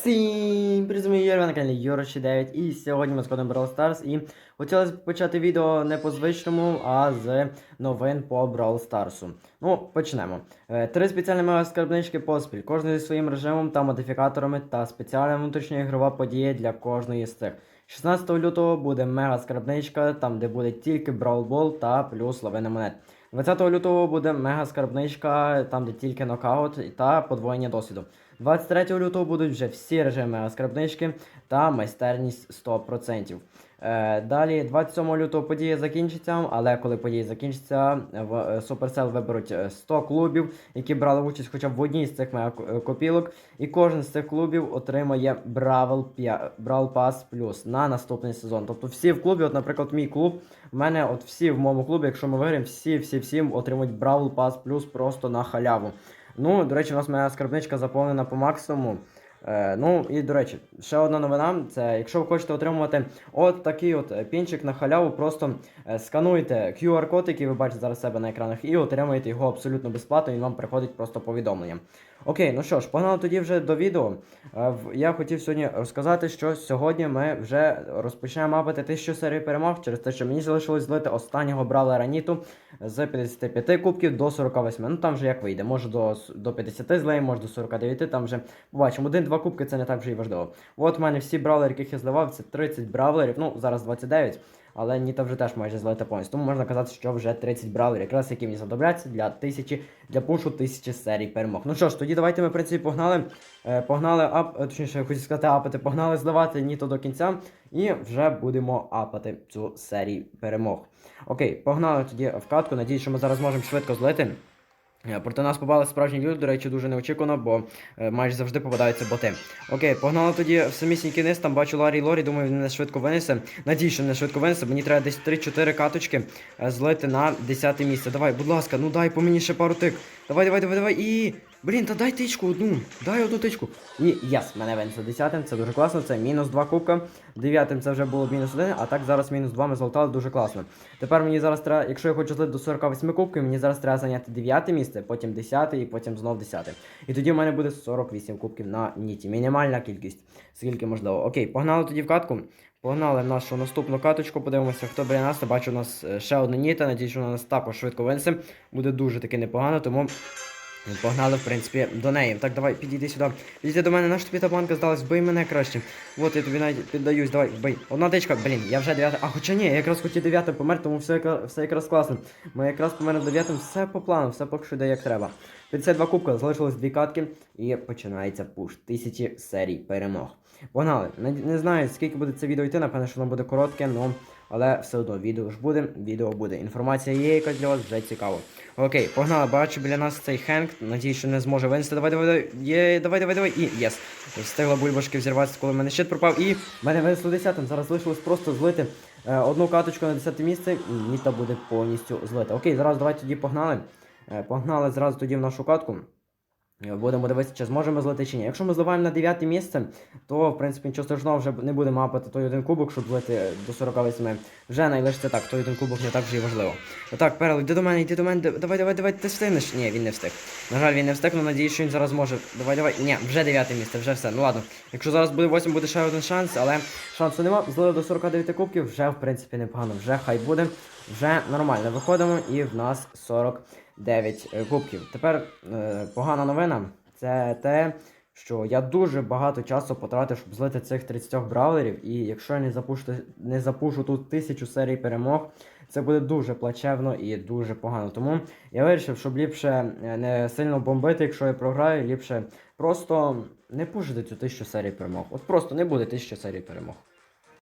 Всім привіт, ви на каналі Юроші 9 і сьогодні ми сходимо Brawl Stars і хотілося б почати відео не по звичному, а з новин по Brawl Stars. Ну, почнемо. Е, Три спеціальні мега-скарбнички поспіль, кожен зі своїм режимом та модифікаторами та спеціальна внутрішня ігрова подія для кожної з цих. 16 лютого буде мега-скарбничка, там де буде тільки Brawl Ball та плюс лавина монет. 20 лютого буде мега-скарбничка, там де тільки нокаут та подвоєння досвіду. 23 лютого будуть вже всі режими скарбнички та майстерність 100%. Е, далі, 27 лютого подія закінчиться, але коли подія закінчиться, в е, Supercell виберуть е, 100 клубів, які брали участь хоча б в одній з цих е, копілок, і кожен з цих клубів отримає Бравл Pass Plus на наступний сезон. Тобто всі в клубі, от, наприклад, мій клуб, в мене от всі в моєму клубі, якщо ми виграємо, всі, всі, всі отримують Бравл Pass Plus просто на халяву. Ну, до речі, у нас моя скарбничка заповнена по максимуму. Е, ну і до речі, ще одна новина: це якщо ви хочете отримувати от такий от е, пінчик на халяву, просто е, скануйте QR-код, який ви бачите зараз себе на екранах, і отримаєте його абсолютно безплатно, він вам приходить просто повідомлення. Окей, ну що ж, погнали тоді вже до відео. Я хотів сьогодні розказати, що сьогодні ми вже розпочнемо мапити 1000 серій перемог через те, що мені залишилось злити останнього бравлера Ніту з 55 кубків до 48. Ну там вже як вийде. Може до, до 50 злею, може до 49, там вже побачимо. Один-два кубки це не так вже і важливо. От в мене всі бравлери, яких я зливав, це 30 бравлерів, ну зараз 29. Але Ніта вже теж майже злита повністю. Тому можна казати, що вже 30 бравлерів, якраз які мені знадобляться для тисячі, для пушу тисячі серій перемог. Ну що ж, тоді давайте ми в принципі погнали. Е, погнали ап, е, точніше, хочу сказати апати, погнали зливати Ніто до кінця. І вже будемо апати цю серію перемог. Окей, погнали тоді в катку. Надіюсь, що ми зараз зможемо швидко злити. Е, Проти нас попали справжні люди, до речі, дуже неочікувано, бо е, майже завжди попадаються боти. Окей, погнали тоді в самісінький низ, там бачу Ларі Лорі, думаю, він мене швидко винесе. Надію, що мене швидко винесе, мені треба десь 3-4 каточки е, злити на 10 місце. Давай, будь ласка, ну дай по мені ще пару тик. Давай, давай, давай, давай. І. Блін, та дай тичку одну. Дай одну тичку. І яс, мене винесло 10 це дуже класно. Це мінус 2 кубка. 9 це вже було мінус 1, а так зараз мінус 2 ми злотали дуже класно. Тепер мені зараз треба, якщо я хочу злити до 48 кубків, мені зараз треба зайняти 9 місце, потім 10 і потім знов 10. І тоді в мене буде 48 кубків на ніті. Мінімальна кількість, скільки можливо. Окей, погнали тоді в катку. Погнали нашу наступну каточку, подивимося, хто біля нас. Бачу, у нас е, ще одна ніта. Надіюсь, вона нас також швидко винесе. Буде дуже таки непогано, тому погнали, в принципі, до неї. Так, давай, підійди сюди. Підійди до мене, наш тобі та банка здалась, вбий мене краще. От я тобі навіть піддаюсь, давай, вбий. Одна тичка, блін, я вже дев'ята. А хоча ні, я якраз хотів дев'ятим помер, тому все, яка- все якраз класно. Ми якраз померли дев'ятим, все по плану, все поки що йде як треба. 52 кубка, залишилось дві катки, і починається пуш. Тисячі серій перемог. Погнали. Не, знаю, скільки буде це відео йти, напевно, що воно буде коротке, ну. Але все одно відео ж буде, відео буде. Інформація є якась для вас, вже цікаво. Окей, погнали, бачу біля нас цей Хенк. Надіюсь, що не зможе винести. Давай, давай, давай. Є, давай, давай, давай. І єс. Встигла бульбашки взірватися, коли в мене щит пропав. І в мене винесло 10 Зараз лишилось просто злити е, одну каточку на 10 місце, і Ніта буде повністю злита. Окей, зараз давайте тоді погнали. Е, погнали зразу тоді в нашу катку. Будемо дивитися, чи зможемо злити чи ні. Якщо ми зливаємо на 9 місце, то в принципі нічого страшного вже не будемо апати той один кубок, щоб злити до 48. Вже найлиште так, той один кубок не так вже і важливо. Так, Перл, йди до мене, йди до мене, давай, давай, давай, ти встигнеш. Ні, він не встиг. На жаль, він не встиг, але надіюсь, що він зараз може. Давай, давай. Ні, вже 9 місце, вже все. Ну ладно. Якщо зараз буде 8, буде ще один шанс, але шансу нема. Злили до 49 кубків, вже в принципі непогано. Вже хай буде. Вже нормально. Виходимо і в нас 40. 9 е, кубків. Тепер е, погана новина це те, що я дуже багато часу потратив, щоб злити цих 30 бравлерів. І якщо я не запушу, не запушу тут тисячу серій перемог, це буде дуже плачевно і дуже погано. Тому я вирішив, щоб ліпше е, не сильно бомбити, якщо я програю, ліпше просто не пушити цю тисячу серій перемог. От просто не буде тисячі серій перемог.